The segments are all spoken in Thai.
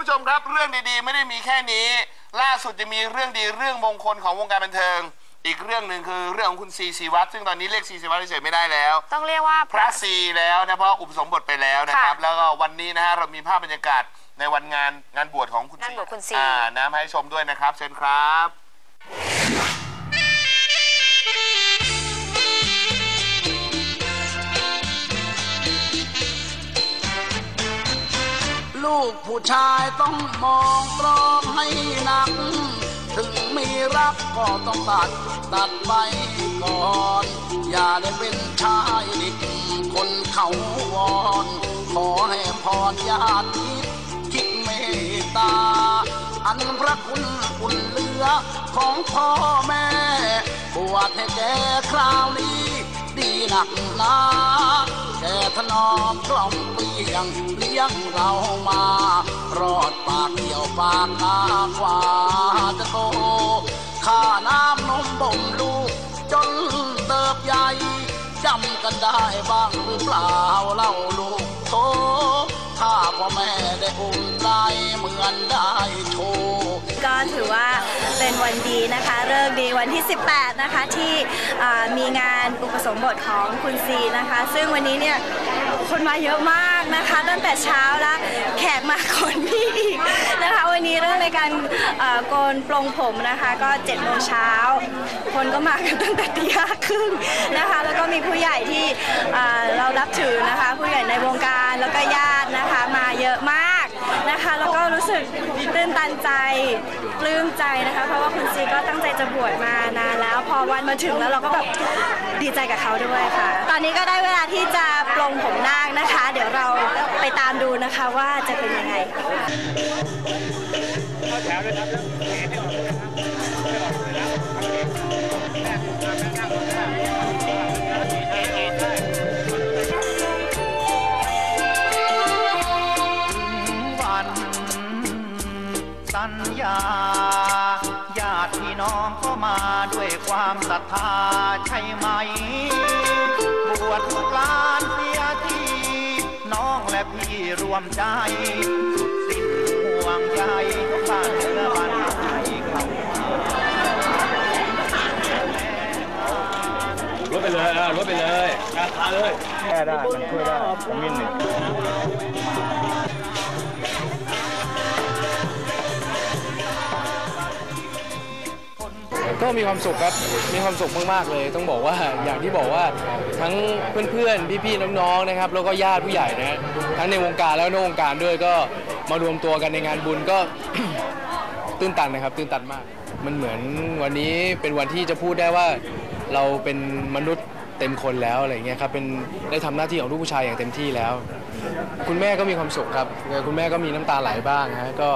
ผู้ชมครับ เรื่องดีๆ ไม่ได้มีแค่นี้ ล่าสุดจะมีเรื่องดีเรื่องมงคลของวงการบันเทิง อีกเรื่องหนึ่งคือเรื่องของคุณซีซีวัตรซึ่งตอนนี้เรียกซีซีวัตรเฉยๆไม่ได้แล้ว ต้องเรียกว่า พระซีแล้วนะเพราะอุปสมบทไปแล้วนะครับ ค่ะแล้วก็วันนี้นะฮะเรามีภาพบรรยากาศในวันงานงานบวชของคุณงานบวชคุณซี อ่านะมาให้ชมด้วยนะครับ เชิญครับ ลูกผู้ชายต้องมองตรองให้หนัก ถึงมีรักก็ต้องตัดตัดไปก่อน อย่าได้เป็นชายเด็กคนเขาวอน ขอให้พรญาติมิตรคิดเมตตา อันพระคุณคุณเหลือของพ่อแม่บวชให้แกคราวนี้ ดีหนักหนา แกถนอมกล่อมเปลียงเลี้ยงเรามา รอดปากเกี่ยวปากนากว่าจะโตข้าน้ำนมบ่มลูก จนเติบใหญ่จำกันได้บ้างหรือเปล่าเล่าลูกโตถ้าพ่อแม่ได้อุ้มใจเหมือนได้ ถือว่าเป็นวันดีนะคะเลิกษ์ดีวันที่ 18 นะคะที่มีงานอุปสมบทของคุณซีนะคะ ซึ่งวันนี้เนี่ยคนมาเยอะมากนะคะ ตั้งแต่เช้าแล้วแขกมาคนพี่อีกนะคะ วันนี้เรื่องในการโกนปลงผมนะคะก็7โมงเช้าคนก็มากันตั้งแต่ตีห้าครึ่งนะคะ แล้วก็มีผู้ใหญ่ที่เรารับถือนะคะ ผู้ใหญ่ในวงการแล้วก็ญาตินะคะมาเยอะมาก นะคะ แล้วก็รู้สึกตื่นตันใจปลื้มใจนะคะ เพราะว่าคุณซีก็ตั้งใจจะบวชมานานแล้ว พอวันมาถึงแล้วเราก็แบบดีใจกับเขาด้วยค่ะ ตอนนี้ก็ได้เวลาที่จะปลงผมนาคนะคะ เดี๋ยวเราไปตามดูนะคะว่าจะเป็นยังไง ญา ญาติพี่น้องก็มาด้วยความศรัทธาใช่ไหม บวชทุกลานเสียทีน้องและพี่รวมใจ สุดสิ้นห่วงใยบ้านเรือบ้านไทยเขารถไปเลยอะรถไปเลยราคาเลยแก้ได้ มันช่วยได้ผมมินหนึ่ง ก็มีความสุขครับ มีความสุขมากๆเลย ต้องบอกว่าอย่างที่บอกว่าทั้งเพื่อนๆ พี่ๆ น้องๆ นะครับ แล้วก็ญาติผู้ใหญ่นะฮะทั้งในวงการแล้วนอกวงการด้วยก็มารวมตัวกันในงานบุญก็ ตื้นตันนะครับ ตื้นตันมาก มันเหมือนวันนี้เป็นวันที่จะพูดได้ว่าเราเป็นมนุษย์เต็มคนแล้วอะไรเงี้ยครับเป็นได้ทำหน้าที่ของลูกผู้ชายอย่างเต็มที่แล้ว คุณแม่ก็มีความสุขครับ คุณแม่ก็มีน้ำตาไหลบ้างฮะก็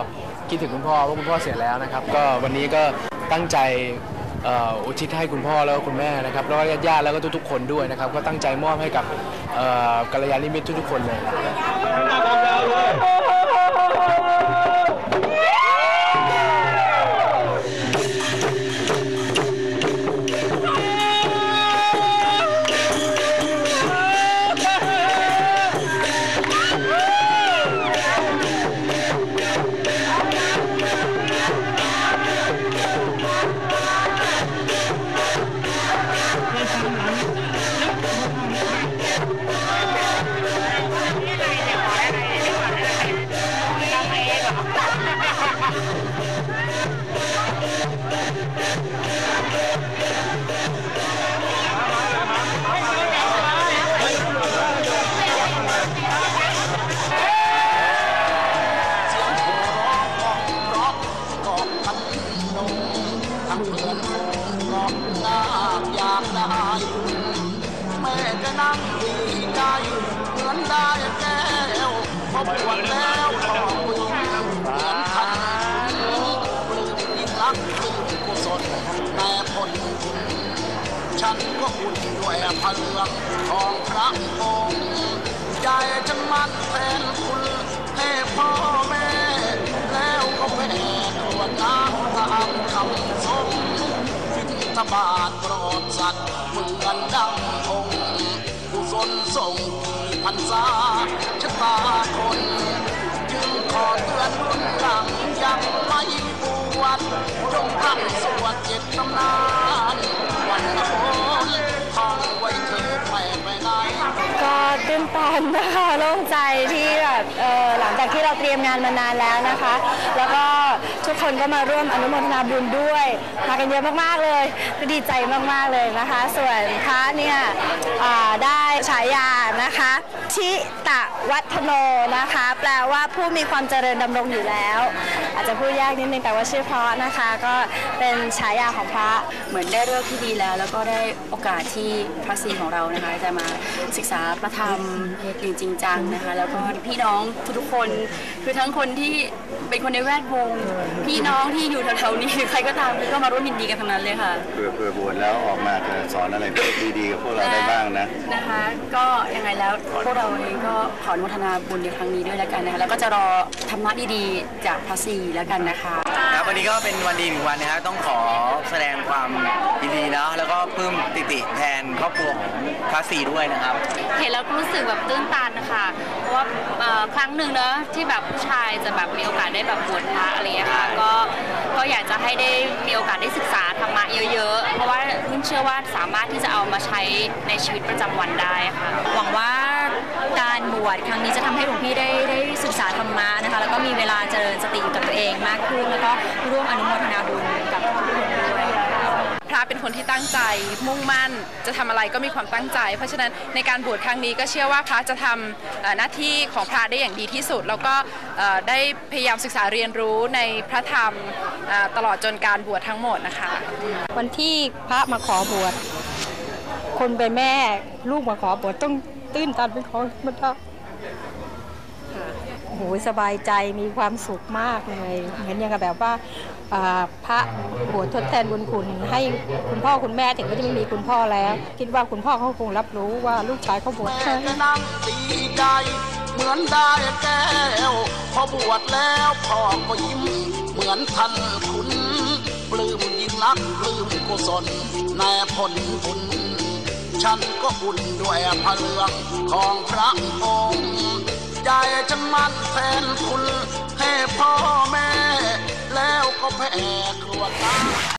คิดถึงคุณพ่อเพราะคุณพ่อเสียแล้วนะครับ ก็วันนี้ก็ตั้งใจ อุทิศให้คุณพ่อแล้วก็คุณแม่นะครับแล้วก็ญาติๆแล้วก็ทุกๆคนด้วยนะครับ ก็ตั้งใจมอบให้กับกัลยาณมิตรทุกๆคนเลย นั่งดีใจเหมือนได้แก้วพอบวชแล้วก็บุญเหมือนทันปลื้มยิ่งรักปลื้มกุศลแต่ผลบุญฉันก็อุ่นด้วยพลังของพระองค์ใจจะมั่นแฟนคุณให้พ่อแม่ แล้วก็แผ่ตรวน้ำตามคำสม ฟินทบาทโปรดสัตว์เหมือนดังอง สนส่งพันษาชะตาคน จึงขอเตือนรุ่นหลังยังไม่บวชจงพัำสวดเจ็ดตำนานวันโอนท่องไว้เธอแฝงไปไหนก็ตื่นตันนะคะโล่งใจที่แบบหลังจากที่เราเตรียมงานมานานแล้วนะคะ แล้วก็ ทุกคนก็มาร่วมอนุโมทนาบุญด้วยมากันเยอะมากๆเลยก็ดีใจมากๆเลยนะคะ ส่วนพระเนี่ยได้ฉายานะคะทิตะวัฒโนนะคะ แปลว่าผู้มีความเจริญดำรงอยู่แล้ว อาจจะพูดยากนิดนึงแต่ว่าชื่อเพราะนะคะ ก็เป็นฉายาของพระเหมือนได้เลิกที่ดีแล้ว แล้วก็ได้โอกาสที่พระศรีของเรานะคะ จะมาศึกษาพระธรรมอย่างจริงจังนะคะ แล้วก็พี่น้องทุกๆคนคือทั้งคนที่เป็นคนในแวดวงพี่น้องที่อยู่แถวๆนี้ใครก็ตามก็มาร่วมยินดีกันทั้งนั้นเลยค่ะเผื่อเผื่อบวชแล้วออกมาจะสอนอะไรดีๆกับพวกเราได้บ้างนะนะคะ ก็ยังไงแล้วพวกเราเองก็ขออนุโมทนาบุญในครั้งนี้ด้วยแล้วกันนะคะแล้วก็จะรอธรรมะดีๆจากพระศรีแล้วกันนะคะครับวันนี้ก็เป็นวันดีหนึ่งวันนะครับต้องขอแสดงความยินดีเนาะแล้วก็ปลื้มติติแทนครอบครัวของพระศรีด้วยนะครับ เห็นแล้วก็รู้สึกแบบตื้นตันนะคะเพราะว่าเอ่อครั้งหนึ่งเนอะที่แบบผู้ชายจะแบบมีโอกาสได้แบบบวชพระอะไรอย่างเงี้ยค่ะก็ก็อยากจะให้ได้มีโอกาสได้ศึกษาธรรมะเยอะๆ เพราะว่านุ่นเชื่อว่าสามารถที่จะเอามาใช้ในชีวิตประจำวันได้ค่ะ หวังว่าการบวชครั้งนี้จะทำให้หลวงพี่ได้ได้ศึกษาธรรมะนะคะ แล้วก็มีเวลาเจริญสติอยู่กับตัวเองมากขึ้น แล้วก็ร่วมอนุโมทนาบุญกับทุกคนด้วย ระเป็นคนที่ตั้งใจ มุ่งมั่นจะทำอะไรก็มีความตั้งใจ เพราะฉะนั้นในการบวชครั้งนี้ก็เชื่อว่าพระจะทำเอ่อหน้าที่ของพระได้อย่างดีที่สุด แล้วก็เอ่อได้พยายามศึกษาเรียนรู้ในพระธรรมเอ่อตลอดจนการบวชทั้งหมดนะคะ วันที่พระมาขอบวชคนเป็นแม่ลูกมาขอบวชต้องตื้นตันเป็นของธรรมดาโอ้โหสบายใจมีความสุขมากเลยเหมือนอย่างกับแบบว่าอ่า พระบวชทดแทนบุญคุณ ให้คุณพ่อคุณแม่ถึงก็จะไม่มีคุณพ่อแล้ว คิดว่าคุณพ่อเขาคงรับรู้ว่าลูกชายเขาบวชให้แม่นั่งดีใจเหมือนได้แก้วพอบวชแล้วพ่อก็ยิ้มเหมือนท่านคุณปลื้มยิ่งนักปลื้มกุศลในผลบุญฉันก็อุ่นด้วยพระเรืองของพระองค์ใจฉันมั่นแทนคุณให้พ่อแม่ แล้วก็แผ่ครัวตา